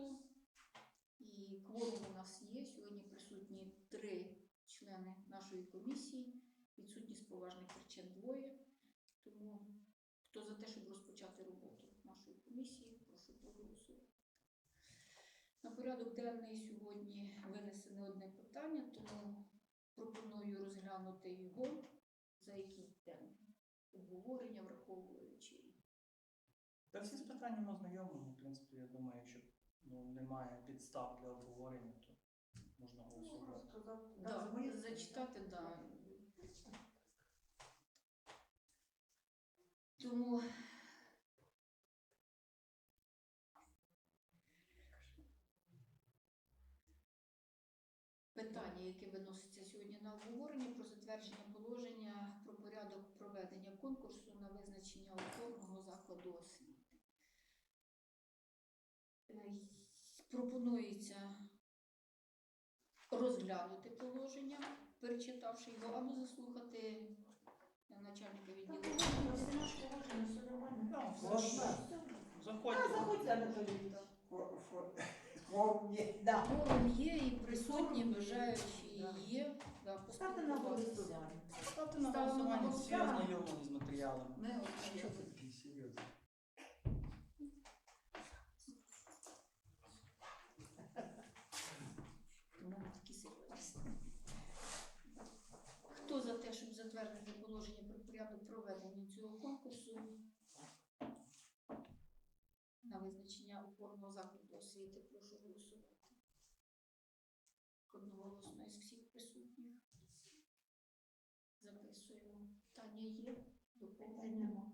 роботу. І кворум у нас є. Сьогодні присутні три члени нашої комісії. Відсутні з поважних причин двоє. Тому хто за те, щоб розпочати роботу нашої комісії, прошу проголосувати. На порядок денний сьогодні винесено одне питання, тому пропоную розглянути його за який день обговорення, враховуючи. Та всі з питаннями знайомі. В принципі, я думаю, якщо немає підстав для обговорення, то можна голосувати. Да, зачитати, да. Тому питання, яке виноситься сьогодні на обговорення про затвердження положення про порядок проведення конкурсу на визначення опорного закладу освіти. Пропонується розглянути положення, перечитавши його, або заслухати начальника відділу. Ну, Заходьте. Заходьте, Анатолій. Кворум є. Да. Форум є і присутні бажаючі є. Да, Ставте на голосування. Ставте на голосування, всі ознайомлені з матеріалами. Ми. такий серйозний? Тому ми такі серйозні. Хто за те, щоб затвердити положення про порядок проведення цього конкурсу на опорного закладу освіти, прошу голосувати. Одноголосно із всіх присутніх. Записуємо. Питання є? Доповнення?